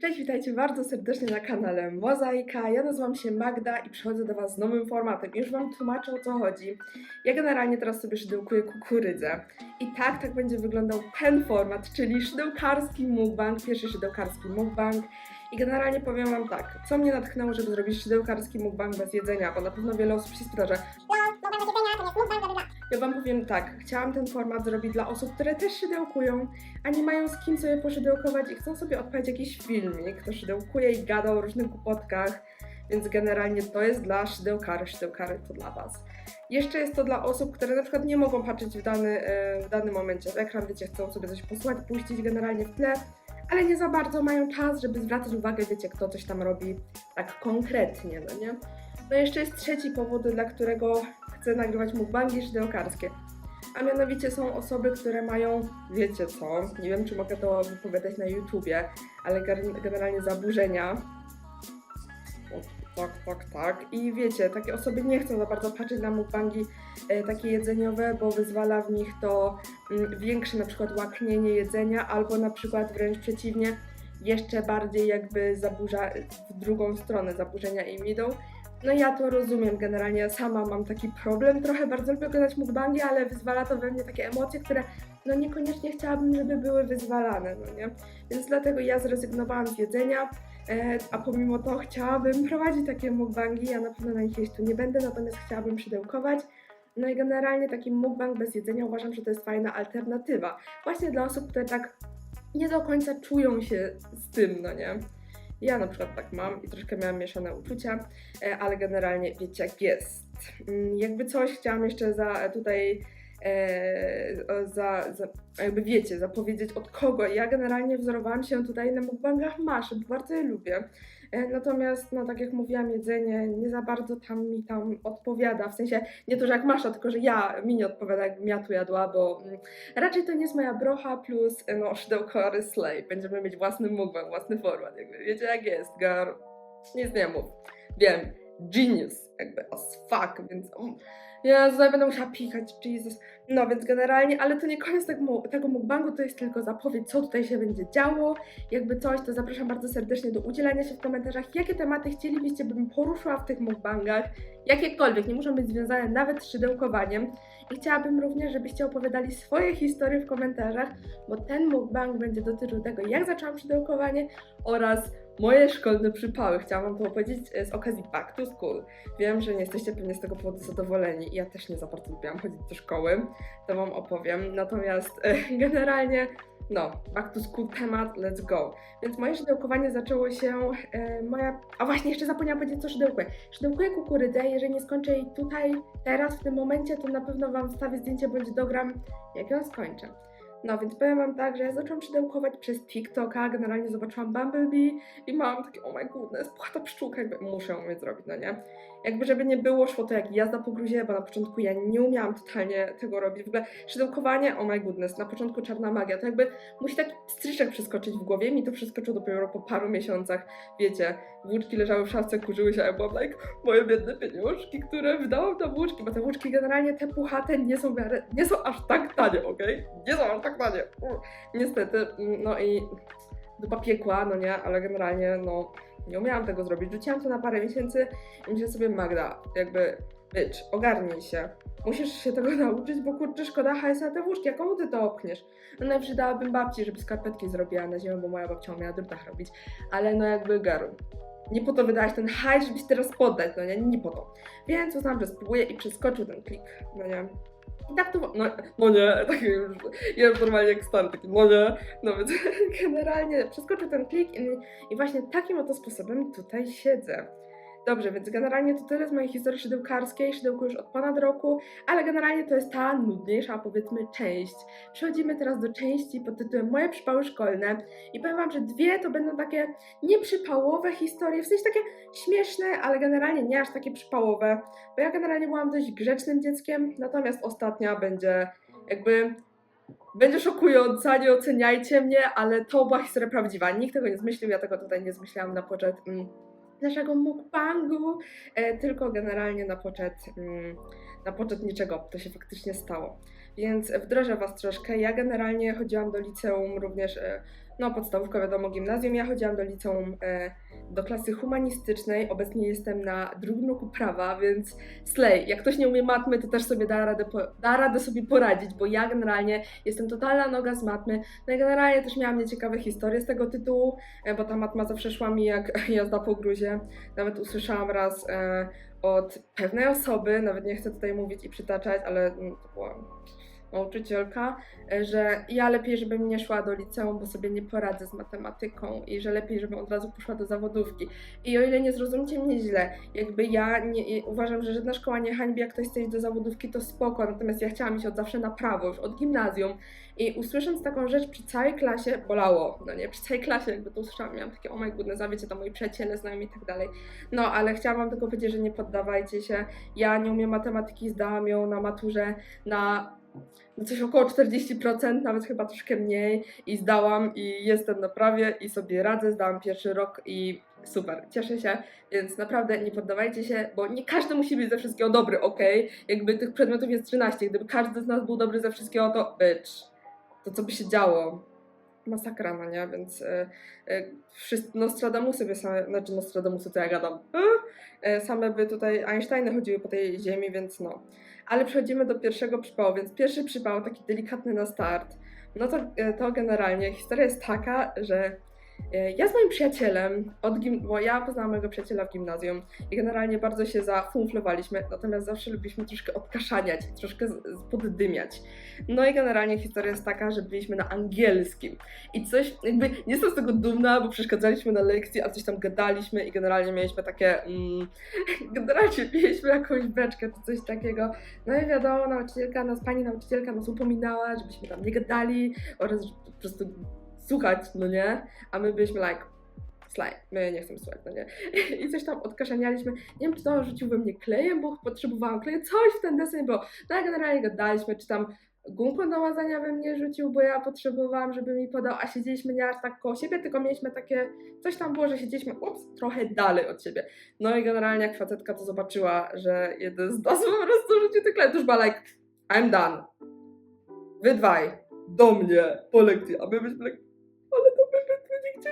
Cześć, witajcie bardzo serdecznie na kanale Mozaika. Ja nazywam się Magda i przychodzę do Was z nowym formatem. Już Wam tłumaczę o co chodzi. Ja generalnie teraz sobie szydełkuję kukurydzę. I tak, tak będzie wyglądał ten format, czyli szydełkarski mukbang, pierwszy szydełkarski mukbang. I generalnie powiem Wam tak, co mnie natchnęło, żeby zrobić szydełkarski mukbang bez jedzenia, bo na pewno wiele osób się spyta, że ja wam powiem tak, chciałam ten format zrobić dla osób, które też szydełkują, a nie mają z kim sobie poszydełkować i chcą sobie odpalić jakiś filmik, kto szydełkuje i gada o różnych głupotkach, więc generalnie to jest dla szydełkary, szydełkary to dla was. Jeszcze jest to dla osób, które na przykład nie mogą patrzeć w, dany, e, w danym momencie w ekran, wiecie, chcą sobie coś posłuchać, puścić generalnie w tle, ale nie za bardzo mają czas, żeby zwracać uwagę, wiecie, kto coś tam robi tak konkretnie, no nie? No i jeszcze jest trzeci powód, dla którego chcę nagrywać mukbangi szydełkarskie. A mianowicie są osoby, które mają, wiecie co, nie wiem czy mogę to wypowiadać na YouTubie, ale generalnie zaburzenia. O, tak, tak, tak. I wiecie, takie osoby nie chcą za bardzo patrzeć na mukbangi e, takie jedzeniowe, bo wyzwala w nich to mm, większe na przykład łaknienie jedzenia, albo na przykład wręcz przeciwnie, jeszcze bardziej jakby zaburza w drugą stronę zaburzenia im idą. No ja to rozumiem generalnie, ja sama mam taki problem, trochę bardzo lubię oglądać mukbangi, ale wyzwala to we mnie takie emocje, które no niekoniecznie chciałabym, żeby były wyzwalane, no nie? Więc dlatego ja zrezygnowałam z jedzenia, e, a pomimo to chciałabym prowadzić takie mukbangi, ja na pewno na nich jeść tu nie będę, natomiast chciałabym przydełkować. No i generalnie taki mukbang bez jedzenia uważam, że to jest fajna alternatywa. Właśnie dla osób, które tak nie do końca czują się z tym, no nie? Ja na przykład tak mam i troszkę miałam mieszane uczucia, e, ale generalnie wiecie jak jest. Mm, Jakby coś chciałam jeszcze za tutaj e, za, za, jakby wiecie, zapowiedzieć od kogo. Ja generalnie wzorowałam się tutaj na mukbangach Maszy, bo bardzo je lubię. E, Natomiast, no tak jak mówiłam, jedzenie nie za bardzo tam mi tam odpowiada. W sensie nie to, że jak Masza, tylko że ja mi nie odpowiada, jakbym ja tu jadła, bo mm, raczej to nie jest moja brocha plus e, no szydełko Slay. Będziemy mieć własny mukbang, własny format. Jakby wiecie jak jest, gar. Nic nie mów. Wiem, genius, jakby as fuck, więc um, ja tutaj będę musiała pikać, Jesus. No więc generalnie, ale to nie koniec tego, mu- tego mukbangu, to jest tylko zapowiedź, co tutaj się będzie działo. Jakby coś, to zapraszam bardzo serdecznie do udzielania się w komentarzach, jakie tematy chcielibyście, bym poruszyła w tych mukbangach, jakiekolwiek, nie muszą być związane nawet z szydełkowaniem. I chciałabym również, żebyście opowiadali swoje historie w komentarzach, bo ten mukbang będzie dotyczył tego, jak zaczęłam szydełkowanie oraz moje szkolne przypały. Chciałam wam to opowiedzieć e, z okazji Back to School. Wiem, że nie jesteście pewnie z tego powodu zadowoleni ja też nie za bardzo lubiłam chodzić do szkoły, to wam opowiem. Natomiast e, generalnie, no, Back to School temat, let's go. Więc moje szydełkowanie zaczęło się, e, moja... A właśnie, jeszcze zapomniałam powiedzieć, co szydełkuję. Szydełkuję kukurydzę, jeżeli nie skończę jej tutaj, teraz, w tym momencie, to na pewno wam wstawię zdjęcie, bądź dogram, jak ją skończę. No więc powiem wam tak, że ja zaczęłam szydełkować przez TikToka, generalnie zobaczyłam Bumblebee i mam takie, oh my goodness, płata pszczółka, jakby muszę umieć zrobić, no nie? Jakby żeby nie było, szło to jak jazda po gruzie, bo na początku ja nie umiałam totalnie tego robić. W ogóle szydełkowanie, oh my goodness, na początku czarna magia, to jakby musi taki stryczek przeskoczyć w głowie, mi to przeskoczyło dopiero po paru miesiącach, wiecie, włóczki leżały w szafce, kurzyły się, a ja byłam like, moje biedne pieniążki, które wydałam na włóczki, bo te włóczki generalnie, te puchate nie są, nie są aż tak tanie, okej? Nie są aż tak tanie. U, Niestety, no i dupa piekła, no nie, ale generalnie, no, nie umiałam tego zrobić. Rzuciłam to na parę miesięcy i myślę sobie, Magda, jakby, bitch, ogarnij się. Musisz się tego nauczyć, bo kurczę, szkoda hajsu na te włóczki, komu ty to opchniesz? No najwyżej dałabym babci, żeby skarpetki zrobiła na ziemię, bo moja babcia umiała drutach robić, ale no jakby, girl, nie po to wydałaś ten hajs, żeby się teraz poddać, no nie, nie po to. Więc uznałam, że spróbuję i przeskoczył ten klik, no nie. I tak to, no, no nie, tak już, ja normalnie jak stary, taki no nie, no więc generalnie przeskoczył ten klik i, i właśnie takim oto sposobem tutaj siedzę. Dobrze, więc generalnie to tyle z mojej historii szydełkarskiej, szydełkuję już od ponad roku, ale generalnie to jest ta nudniejsza, powiedzmy, część. Przechodzimy teraz do części pod tytułem Moje przypały szkolne i powiem Wam, że dwie to będą takie nieprzypałowe historie, w sensie takie śmieszne, ale generalnie nie aż takie przypałowe, bo ja generalnie byłam dość grzecznym dzieckiem, natomiast ostatnia będzie jakby będzie szokująca, nie oceniajcie mnie, ale to była historia prawdziwa. Nikt tego nie zmyślił, ja tego tutaj nie zmyślałam na poczet mm, naszego mukbangu, e, tylko generalnie na poczet, mm, na poczet niczego, to się faktycznie stało. Więc wdrożę Was troszkę. Ja generalnie chodziłam do liceum również e, no podstawówka wiadomo, gimnazjum. Ja chodziłam do liceum, e, do klasy humanistycznej. Obecnie jestem na drugim roku prawa, więc slay. Jak ktoś nie umie matmy, to też sobie da radę, da radę sobie poradzić, bo ja generalnie jestem totalna noga z matmy. No i generalnie też miałam nieciekawe historie z tego tytułu, e, bo ta matma zawsze szła mi jak jazda po gruzie. Nawet usłyszałam raz od pewnej osoby, nawet nie chcę tutaj mówić i przytaczać, ale mm, to była nauczycielka, e, że ja lepiej, żebym nie szła do liceum, bo sobie nie poradzę z matematyką i że lepiej, żebym od razu poszła do zawodówki. I o ile nie zrozumcie mnie źle, jakby ja nie, uważam, że żadna szkoła nie hańbi, jak ktoś chce iść do zawodówki, to spoko, natomiast ja chciałam iść od zawsze na prawo, już od gimnazjum i usłysząc taką rzecz przy całej klasie, bolało, no nie, przy całej klasie jakby to usłyszałam, miałam takie, oh my goodness, a to moi przyjaciele, znajomi i tak dalej. No, ale chciałam wam tylko powiedzieć, że nie poddawajcie się, ja nie umiem matematyki, zdałam ją na maturze na coś około 40%, nawet chyba troszkę mniej i zdałam i jestem na prawie i sobie radzę, zdałam pierwszy rok i super, cieszę się, więc naprawdę nie poddawajcie się, bo nie każdy musi być ze wszystkiego dobry, ok? Jakby tych przedmiotów jest 13, gdyby każdy z nas był dobry ze wszystkiego, to bitch, to co by się działo? Masakra, no nie? Więc e, e, Nostradamusy by same, znaczy Nostradamusy, to ja gadam, e, same by tutaj Einsteiny chodziły po tej ziemi, więc no. Ale przechodzimy do pierwszego przypału, więc pierwszy przypał, taki delikatny na start, no to, e, to generalnie historia jest taka, że ja z moim przyjacielem, od gim- bo ja poznałam mojego przyjaciela w gimnazjum i generalnie bardzo się zafunflowaliśmy, natomiast zawsze lubiliśmy troszkę odkaszaniać, troszkę z- poddymiać. No i generalnie historia jest taka, że byliśmy na angielskim i coś, jakby nie jestem z tego dumna, bo przeszkadzaliśmy na lekcji, a coś tam gadaliśmy i generalnie mieliśmy takie, mm, generalnie mieliśmy jakąś beczkę czy coś takiego. No i wiadomo, nauczycielka nas, pani nauczycielka nas upominała, żebyśmy tam nie gadali oraz po prostu słuchać, no nie? A my byliśmy like, slaj, my nie chcemy słuchać, no nie? I coś tam odkaszanialiśmy. Nie wiem, czy to rzucił we mnie klejem, bo potrzebowałam kleju, coś w ten deseń było. No ale generalnie gadaliśmy, czy tam gumką do łazania we mnie rzucił, bo ja potrzebowałam, żeby mi podał, a siedzieliśmy nie aż tak koło siebie, tylko mieliśmy takie, coś tam było, że siedzieliśmy, ups, trochę dalej od siebie. No i generalnie jak facetka to zobaczyła, że jeden z nas po prostu rzucił klej, to już była like, I'm done. Wy dwaj, do mnie, po lekcji, a my byliśmy like,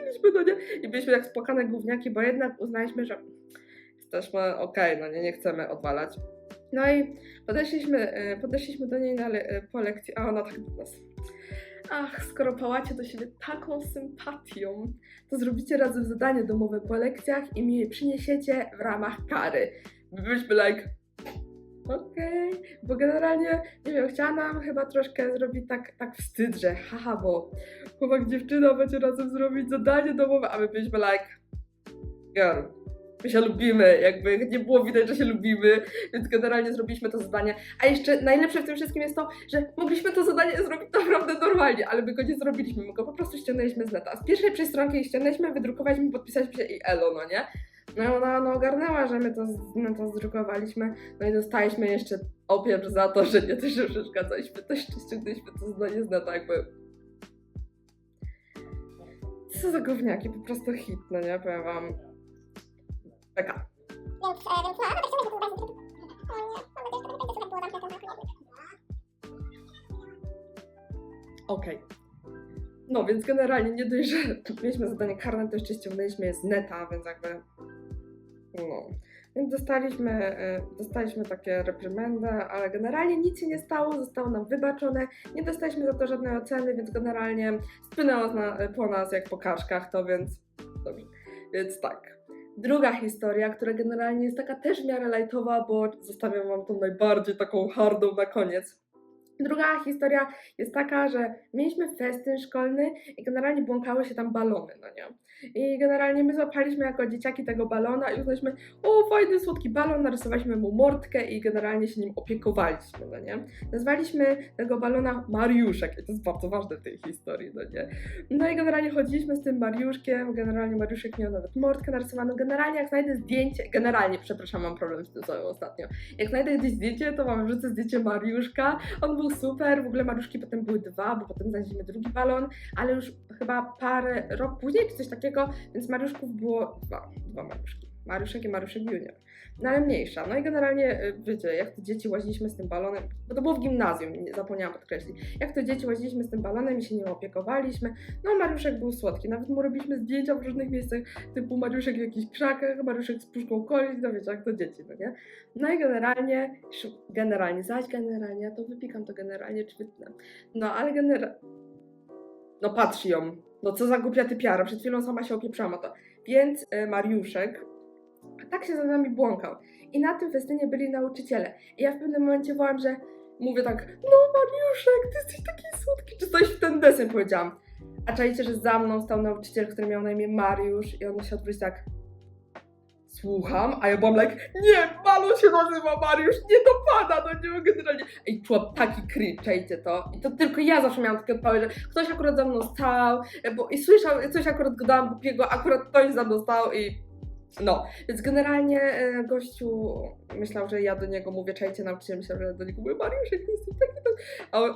my, my nie chcieliśmy, no nie? I byliśmy jak spłakane gówniaki, bo jednak uznaliśmy, że jesteśmy okej, no nie, nie chcemy odwalać. No i podeszliśmy, e, podeszliśmy do niej na le, e, po lekcji, a ona tak do nas. Ach, skoro pałacie do siebie taką sympatią, to zrobicie razem zadanie domowe po lekcjach i mi je przyniesiecie w ramach kary. My byliśmy like, okej, bo generalnie, nie wiem, chciała nam chyba troszkę zrobić tak, tak wstyd, że haha, bo chłopak dziewczyna będzie razem zrobić zadanie domowe, a my byliśmy like, girl, my się lubimy, jakby nie było widać, że się lubimy, więc generalnie zrobiliśmy to zadanie. A jeszcze najlepsze w tym wszystkim jest to, że mogliśmy to zadanie zrobić naprawdę normalnie, ale my go nie zrobiliśmy, my go po prostu ściągnęliśmy z neta. Z pierwszej przestronki ściągnęliśmy, wydrukowaliśmy, podpisaliśmy się i elo, no nie? No ona no, ogarnęła, że my to, my to zdrukowaliśmy, no i dostaliśmy jeszcze opiew za to, że nie to, że przeszkadzaliśmy, jeszcze ściągnęliśmy to zadanie z neta, jakby... Co za gówniaki, po prostu hit, no nie? Powiem wam. Taka. No, tak też tak Okej. No, więc generalnie nie dość, że mieliśmy zadanie karne, to jeszcze ściągnęliśmy je z neta, więc jakby. No. Więc dostaliśmy, e, dostaliśmy takie reprymendę, ale generalnie nic się nie stało, zostało nam wybaczone. Nie dostaliśmy za to żadnej oceny, więc generalnie spłynęło na, po nas jak po kaszkach, to więc dobrze. Więc tak. Druga historia, która generalnie jest taka też w miarę lajtowa, bo zostawiam wam tą najbardziej taką hardą na koniec. Druga historia jest taka, że mieliśmy festyn szkolny i generalnie błąkały się tam balony, no nie? I generalnie my złapaliśmy jako dzieciaki tego balona i uznaliśmy, o fajny, słodki balon, narysowaliśmy mu mordkę i generalnie się nim opiekowaliśmy, no nie? Nazwaliśmy tego balona Mariuszek i to jest bardzo ważne w tej historii, no nie? No i generalnie chodziliśmy z tym Mariuszkiem, generalnie Mariuszek miał nawet mordkę narysowaną, generalnie jak znajdę zdjęcie, generalnie, przepraszam, mam problem z tym ostatnio, jak znajdę gdzieś zdjęcie, to wam wrzucę zdjęcie Mariuszka, on był super, w ogóle Mariuszki potem były dwa, bo potem znaleźliśmy drugi balon, ale już chyba parę, rok później czy coś takiego, więc Mariuszków było dwa, dwa Mariuszki. Mariuszek i Mariuszek Junior. No ale mniejsza. No i generalnie, y, wiecie, jak to dzieci łaziliśmy z tym balonem, bo to było w gimnazjum, zapomniałam podkreślić. Jak to dzieci łaziliśmy z tym balonem i się nim opiekowaliśmy, no Mariuszek był słodki. Nawet mu robiliśmy zdjęcia w różnych miejscach, typu Mariuszek w jakichś krzakach, Mariuszek z puszką coli, no wiecie, jak to dzieci, no nie? No i generalnie, generalnie, zaś generalnie, ja to wypikam to generalnie, czy wytnę. No ale generalnie, no patrz ją, no co za głupia typiara, przed chwilą sama się opieprzałam o to. Więc e, Mariuszek tak się za nami błąkał. I na tym festynie byli nauczyciele. I ja w pewnym momencie wołam, że mówię tak, no Mariuszek, ty jesteś taki słodki, czy coś w ten deseń powiedziałam. A czajcie, że za mną stał nauczyciel, który miał na imię Mariusz i on się odwrócił tak, słucham, a ja byłam like, nie, balon się nazywa Mariusz, nie dopada, no nie mogę generalnie. I czułam taki cringe, czajcie to. I to tylko ja zawsze miałam takie odpały, że ktoś akurat za mną stał, bo i słyszał, coś akurat go dałam głupiego, akurat ktoś za mną stał i no, więc generalnie e, gościu myślał, że ja do niego mówię, czajcie, nauczyciel myślał, że do niego mówię, Mariuszek, ty jesteś taki, tak. A on,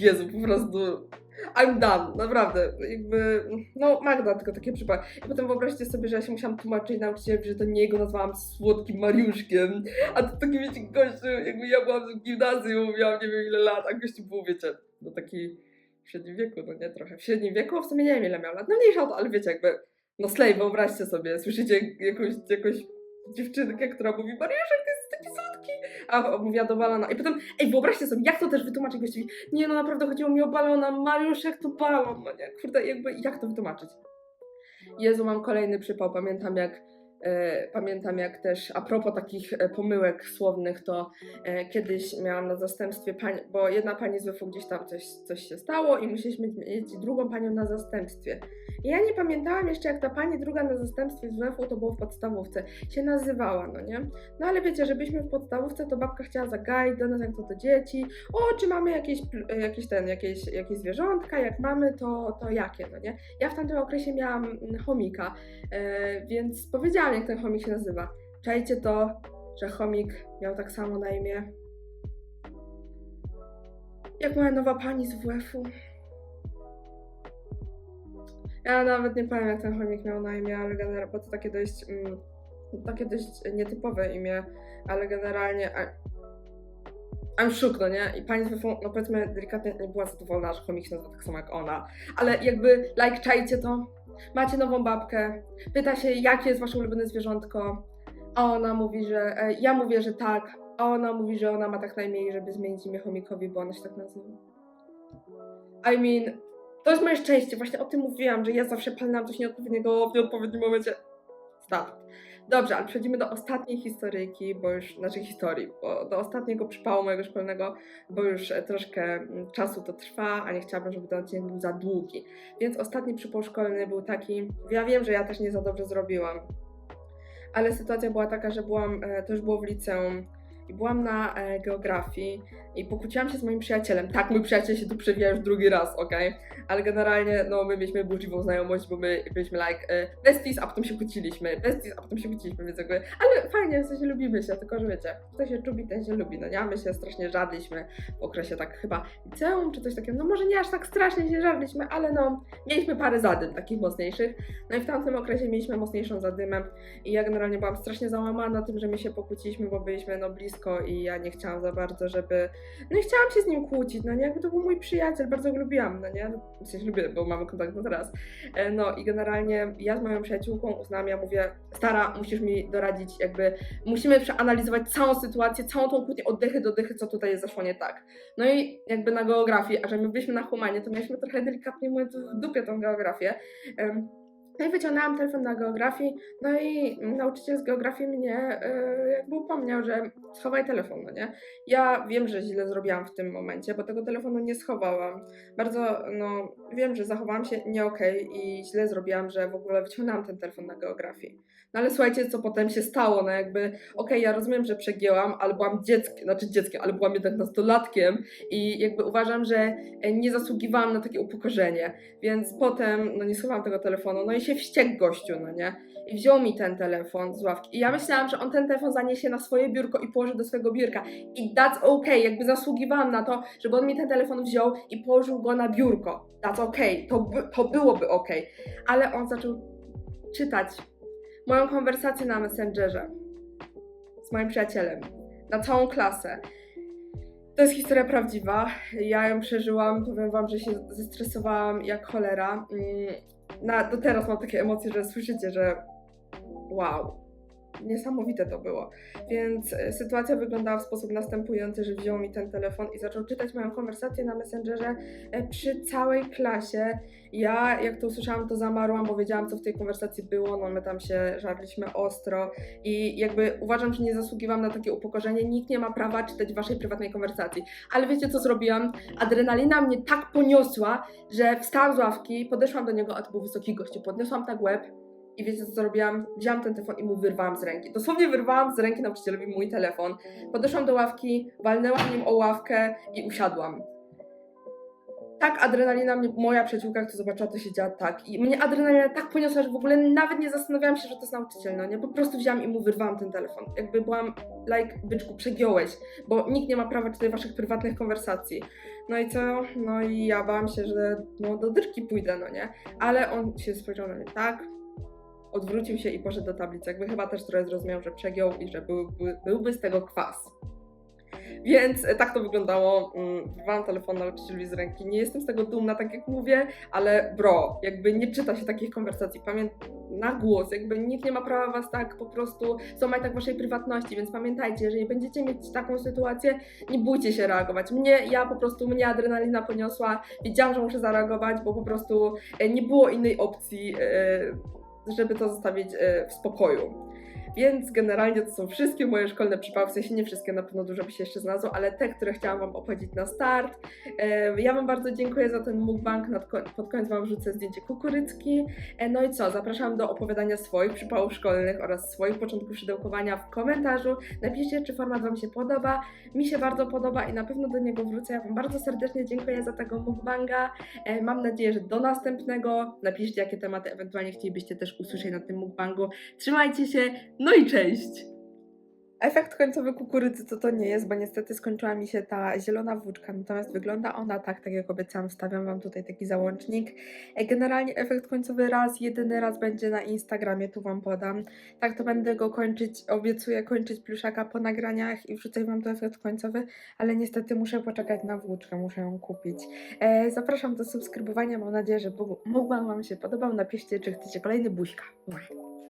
Jezu, po prostu, I'm done, naprawdę, jakby, no Magda tylko takie przypadki. I potem wyobraźcie sobie, że ja się musiałam tłumaczyć nauczycielowi, że to nie jego nazwałam słodkim Mariuszkiem, a to taki, wiecie, gościu, jakby ja byłam w gimnazjum, miałam nie wiem ile lat, a gościu był, wiecie, no taki w średnim wieku, no nie trochę, w średnim wieku, w sumie nie wiem ile miał lat, no mniejsza to, ale wiecie, jakby, no slay, wyobraźcie sobie, słyszycie jakąś, jakąś dziewczynkę, która mówi Mariuszek, ty jesteś taki słodki, a mówiła do balona. I potem, ej, wyobraźcie sobie, jak to też wytłumaczyć gościowi, nie no naprawdę chodziło mi o balona, Mariuszek to balon, no nie, kurde, jakby, jak to wytłumaczyć? Jezu, mam kolejny przypał, pamiętam jak pamiętam jak też a propos takich e, pomyłek słownych, to e, kiedyś miałam na zastępstwie pani, bo jedna pani z WF gdzieś tam coś, coś się stało i musieliśmy mieć drugą panią na zastępstwie. I ja nie pamiętałam jeszcze jak ta pani druga na zastępstwie z WF-u, to było w podstawówce, się nazywała, no nie? No ale wiecie, że byliśmy w podstawówce, to babka chciała zagaić do nas jak to do dzieci, o, czy mamy jakieś, e, jakieś ten, jakieś, jakieś zwierzątka, jak mamy, to, to jakie, no nie? Ja w tamtym okresie miałam chomika, e, więc powiedziałam jak ten chomik się nazywa. Czajcie to, że chomik miał tak samo na imię jak moja nowa pani z WF-u. Ja nawet nie powiem, jak ten chomik miał na imię, ale generalnie, bo to takie dość, mm, takie dość nietypowe imię, ale generalnie I'm shook, no nie? I pani z WF-u, no powiedzmy delikatnie nie była zadowolona, że chomik się nazywa tak samo jak ona, ale jakby, like, czajcie to, macie nową babkę, pyta się, jakie jest wasze ulubione zwierzątko, a ona mówi, że, e, ja mówię, że tak, a ona mówi, że ona ma tak na imię i żeby zmienić imię chomikowi, bo ona się tak nazywa. I mean, to jest moje szczęście, właśnie o tym mówiłam, że ja zawsze palnęłam coś nieodpowiedniego w nieodpowiednim momencie. Start. Dobrze, ale przechodzimy do ostatniej historyjki, bo już, znaczy historii, bo do ostatniego przypału mojego szkolnego, bo już e, troszkę mm, czasu to trwa, a nie chciałabym, żeby ten odcinek był za długi. Więc ostatni przypał szkolny był taki, ja wiem, że ja też nie za dobrze zrobiłam, ale sytuacja była taka, że byłam, e, to już było w liceum i byłam na e, geografii i pokłóciłam się z moim przyjacielem. Tak, mój przyjaciel się tu przewija już drugi raz, okej? Ale generalnie, no, my mieliśmy burzliwą znajomość, bo my byliśmy like e, besties, a potem się kłóciliśmy, besties, a potem się kłóciliśmy, więc jakby, ale fajnie, w sensie lubimy się, tylko że wiecie, kto się lubi, ten się lubi, no nie? My się strasznie żadliśmy w okresie tak chyba liceum czy coś takiego, no może nie aż tak strasznie się żadliśmy, ale no, mieliśmy parę zadym takich mocniejszych, no i w tamtym okresie mieliśmy mocniejszą zadymę i ja generalnie byłam strasznie załamana tym, że my się pokłóciliśmy, bo byliśmy no blisko i ja nie chciałam za bardzo, żeby... No i chciałam się z nim kłócić, no nie? Jakby to był mój przyjaciel, bardzo go lubiłam, no nie? W sensie lubię, bo mamy kontakt na teraz. E, No i generalnie ja z moją przyjaciółką uznałam, ja mówię, stara, musisz mi doradzić, jakby musimy przeanalizować całą sytuację, całą tą kłótnię od dechy do dechy, co tutaj zaszło nie tak. No i jakby na geografii, a że my byliśmy na humanie, to mieliśmy trochę delikatnie mówiąc w dupie tą geografię. No i wyciągnęłam telefon na geografii, no i nauczyciel z geografii mnie yy, jakby upomniał, że schowaj telefon, no nie? Ja wiem, że źle zrobiłam w tym momencie, bo tego telefonu nie schowałam. Bardzo, no, wiem, że zachowałam się nie okej i źle zrobiłam, że w ogóle wyciągnęłam ten telefon na geografii. No ale słuchajcie, co potem się stało, no jakby, okej, ja rozumiem, że przegięłam, ale byłam dzieckiem, znaczy dzieckiem, ale byłam jednak nastolatkiem i jakby uważam, że nie zasługiwałam na takie upokorzenie, więc potem, no nie schowałam tego telefonu, no i się wściekł gościu, no nie? I wziął mi ten telefon z ławki. I ja myślałam, że on ten telefon zaniesie na swoje biurko i położy do swojego biurka. I that's okay, jakby zasługiwałam na to, żeby on mi ten telefon wziął i położył go na biurko. That's okay, to, by, to byłoby okay. Ale on zaczął czytać moją konwersację na Messengerze z moim przyjacielem na całą klasę. To jest historia prawdziwa. Ja ją przeżyłam. Powiem Wam, że się zestresowałam jak cholera. Na, do teraz mam takie emocje, że słyszycie, że wow. Niesamowite to było. Więc e, sytuacja wyglądała w sposób następujący, że wziął mi ten telefon i zaczął czytać moją konwersację na Messengerze e, przy całej klasie. Ja, jak to usłyszałam, to zamarłam, bo wiedziałam, co w tej konwersacji było. No, my tam się żarliśmy ostro i jakby uważam, że nie zasługiwam na takie upokorzenie. Nikt nie ma prawa czytać waszej prywatnej konwersacji. Ale wiecie, co zrobiłam? Adrenalina mnie tak poniosła, że wstałam z ławki, podeszłam do niego, a to był wysoki gościu, podniosłam tak łeb i wiecie, co zrobiłam? Wzięłam ten telefon i mu wyrwałam z ręki. Dosłownie wyrwałam z ręki nauczycielowi mój telefon. Podeszłam do ławki, walnęłam nim o ławkę i usiadłam. Tak adrenalina mnie, moja przyjaciółka, to zobaczyła, to się działa tak. I mnie adrenalina tak poniosła, że w ogóle nawet nie zastanawiałam się, że to jest nauczyciel, no nie? Po prostu wzięłam i mu wyrwałam ten telefon. Jakby byłam, like, byczku, przegiąłeś, bo nikt nie ma prawa czytać waszych prywatnych konwersacji. No i co? No i ja bałam się, że no do dyrki pójdę, no nie? Ale on się spojrzał na mnie tak, odwrócił się i poszedł do tablicy. Jakby chyba też trochę zrozumiał, że przegiął i że byłby, byłby z tego kwas. Więc e, tak to wyglądało. Mm, Wyrwałam telefon nauczycielowi z ręki. Nie jestem z tego dumna, tak jak mówię, ale bro, jakby nie czyta się takich konwersacji. Pamięt na głos, jakby nikt nie ma prawa was tak po prostu złamać tak waszej prywatności, więc pamiętajcie, jeżeli będziecie mieć taką sytuację, nie bójcie się reagować. Mnie, ja po prostu, mnie adrenalina poniosła, wiedziałam, że muszę zareagować, bo po prostu e, nie było innej opcji, e, żeby to zostawić e, w spokoju. Więc generalnie to są wszystkie moje szkolne przypały, w sensie nie wszystkie, na pewno dużo by się jeszcze znalazło, ale te, które chciałam Wam opowiedzieć na start. E, Ja Wam bardzo dziękuję za ten mukbang, pod koniec Wam wrzucę zdjęcie kukurycki. E, No i co, zapraszam do opowiadania swoich przypałów szkolnych oraz swoich początków szydełkowania w komentarzu. Napiszcie, czy format Wam się podoba. Mi się bardzo podoba i na pewno do niego wrócę. Ja Wam bardzo serdecznie dziękuję za tego mukbanga. E, Mam nadzieję, że do następnego. Napiszcie, jakie tematy ewentualnie chcielibyście też usłyszeć na tym mukbangu. Trzymajcie się, no i cześć! Efekt końcowy kukurydzy to to nie jest, bo niestety skończyła mi się ta zielona włóczka, natomiast wygląda ona tak, tak jak obiecałam, wstawiam Wam tutaj taki załącznik. E, Generalnie efekt końcowy raz, jedyny raz będzie na Instagramie, tu Wam podam. Tak to będę go kończyć, obiecuję kończyć pluszaka po nagraniach i wrzucać Wam tu efekt końcowy, ale niestety muszę poczekać na włóczkę, muszę ją kupić. E, zapraszam do subskrybowania, mam nadzieję, że mógł Wam się podobał. Napiszcie, czy chcecie kolejny buźka.